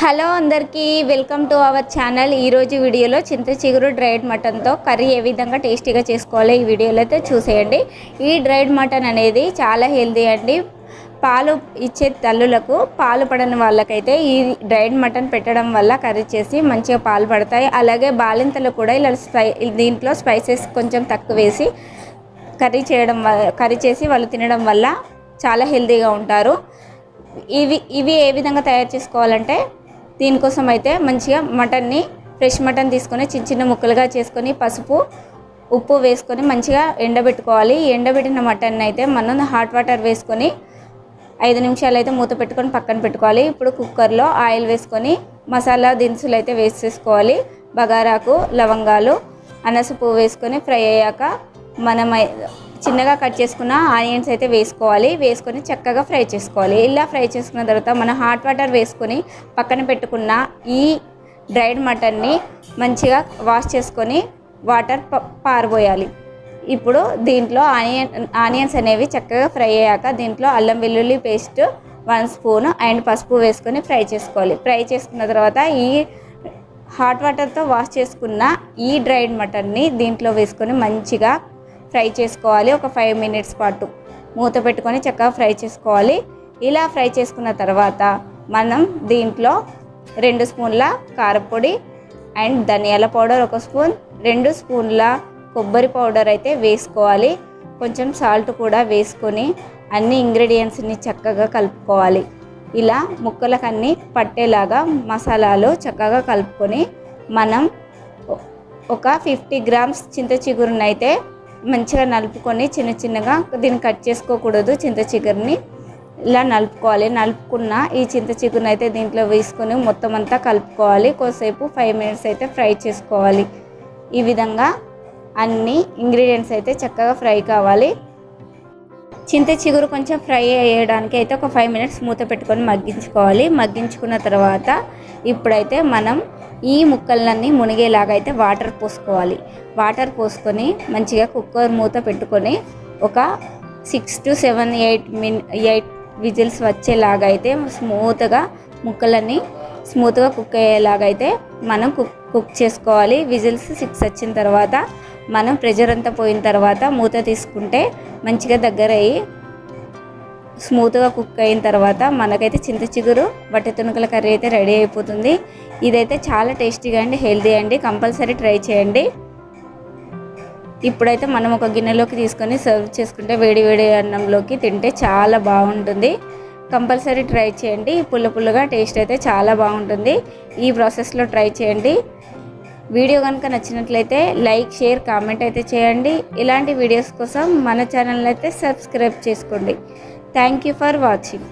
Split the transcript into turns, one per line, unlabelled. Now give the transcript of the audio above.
Hello అందరికీ welcome to our channel. ఈరోజు వీడియోలో చింత చిగురు డ్రైడ్ మటన్తో కర్రీ ఏ విధంగా టేస్టీగా చేసుకోవాలో ఈ వీడియోలో అయితే చూసేయండి. ఈ డ్రైడ్ మటన్ అనేది చాలా హెల్దీ అండి. పాలు ఇచ్చే తల్లులకు పాలు పడని వాళ్ళకైతే ఈ డ్రైడ్ మటన్ పెట్టడం వల్ల కర్రీ చేసి మంచిగా పాలు పడతాయి. అలాగే బాలింతలు కూడా ఇలా స్పై దీంట్లో స్పైసెస్ కొంచెం తక్కువ వేసి కర్రీ చేయడం వల్ల కర్రీ చేసి వాళ్ళు తినడం వల్ల చాలా హెల్దీగా ఉంటారు. ఇవి ఇవి ఏ విధంగా తయారు చేసుకోవాలంటే దీనికోసం అయితే మంచిగా మటన్ని ఫ్రెష్ మటన్ తీసుకొని చిన్న చిన్న ముక్కలుగా చేసుకొని పసుపు ఉప్పు వేసుకొని మంచిగా ఎండబెట్టుకోవాలి. ఎండబెట్టిన మటన్ అయితే మనం హాట్ వాటర్ వేసుకొని ఐదు నిమిషాలు అయితే మూత పెట్టుకొని పక్కన పెట్టుకోవాలి. ఇప్పుడు కుక్కర్లో ఆయిల్ వేసుకొని మసాలా దినుసులు అయితే వేసేసుకోవాలి. బగారాకు లవంగాలు అనస పువ్వు వేసుకొని ఫ్రై అయ్యాక మనం చిన్నగా కట్ చేసుకున్న ఆనియన్స్ అయితే వేసుకోవాలి. వేసుకొని చక్కగా ఫ్రై చేసుకోవాలి. ఇలా ఫ్రై చేసుకున్న తర్వాత మనం హాట్ వాటర్ వేసుకొని పక్కన పెట్టుకున్న ఈ డ్రైడ్ మటన్ని మంచిగా వాష్ చేసుకొని వాటర్ ప- పారబోయాలి. ఇప్పుడు దీంట్లో ఆనియన్ ఆనియన్స్ అనేవి చక్కగా ఫ్రై అయ్యాక దీంట్లో అల్లం వెల్లుల్లి పేస్ట్ వన్ స్పూన్ అండ్ పసుపు వేసుకొని ఫ్రై చేసుకోవాలి. ఫ్రై చేసుకున్న తర్వాత ఈ హాట్ వాటర్తో వాష్ చేసుకున్న ఈ డ్రైడ్ మటన్ని దీంట్లో వేసుకొని మంచిగా ఫ్రై చేసుకోవాలి ఒక ఫైవ్ మినిట్స్ పాటు. మూత పెట్టుకొని చక్కగా ఫ్రై చేసుకోవాలి. ఇలా ఫ్రై చేసుకున్న తర్వాత మనం దీంట్లో రెండు స్పూన్ల కారపొడి అండ్ ధనియాల పౌడర్ ఒక స్పూన్ రెండు స్పూన్ల కొబ్బరి పౌడర్ అయితే వేసుకోవాలి. కొంచెం సాల్ట్ కూడా వేసుకొని అన్ని ఇంగ్రీడియంట్స్ని చక్కగా కలుపుకోవాలి. ఇలా ముక్కలకన్నీ పట్టేలాగా మసాలాలు చక్కగా కలుపుకొని మనం ఒక ఫిఫ్టీ గ్రామ్స్ చింత చిగురునైతే మంచిగా నలుపుకొని చిన్న చిన్నగా దీన్ని కట్ చేసుకోకూడదు చింత చిగురిని. ఇలా నలుపుకోవాలి. నలుపుకున్న ఈ చింత చిగురుని అయితే దీంట్లో వేసుకొని మొత్తం అంతా కలుపుకోవాలి. కొద్దిసేపు ఫైవ్ మినిట్స్ అయితే ఫ్రై చేసుకోవాలి. ఈ విధంగా అన్ని ఇంగ్రీడియంట్స్ అయితే చక్కగా ఫ్రై కావాలి. చింత చిగురు కొంచెం ఫ్రై అయ్యడానికి అయితే ఒక ఫైవ్ మినిట్స్ మూత పెట్టుకొని మగ్గించుకోవాలి. మగ్గించుకున్న తర్వాత ఇప్పుడైతే మనం ఈ ముక్కలన్నీ మునిగేలాగా అయితే వాటర్ పోసుకోవాలి. వాటర్ పోసుకొని మంచిగా కుక్కర్ మూత పెట్టుకొని ఒక సిక్స్ టు సెవెన్ ఎయిట్ మిన్ ఎయిట్ విజిల్స్ వచ్చేలాగా అయితే స్మూత్గా ముక్కలన్నీ స్మూత్గా కుక్ అయ్యేలాగా అయితే మనం కుక్ కుక్ చేసుకోవాలి. విజిల్స్ సిక్స్ వచ్చిన తర్వాత మనం ప్రెషర్ అంతా పోయిన తర్వాత మూత తీసుకుంటే మంచిగా దగ్గర అయ్యి స్మూత్గా కుక్ అయిన తర్వాత మనకైతే చింత చిగురు బట్టి తుణుకల కర్రీ అయితే రెడీ అయిపోతుంది. ఇదైతే చాలా టేస్టీగా అండి హెల్తీ అండి కంపల్సరీ ట్రై చేయండి. ఇప్పుడైతే మనం ఒక గిన్నెలోకి తీసుకొని సర్వ్ చేసుకుంటే వేడి వేడి అన్నంలోకి తింటే చాలా బాగుంటుంది. కంపల్సరీ ట్రై చేయండి పుల్ల పుల్లగా టేస్ట్ అయితే చాలా బాగుంటుంది. ఈ ప్రాసెస్లో ట్రై చేయండి. వీడియో కనుక నచ్చినట్లయితే లైక్ షేర్ కామెంట్ అయితే చేయండి. ఇలాంటి వీడియోస్ కోసం మన ఛానల్ అయితే సబ్స్క్రైబ్ చేసుకోండి. Thank you for watching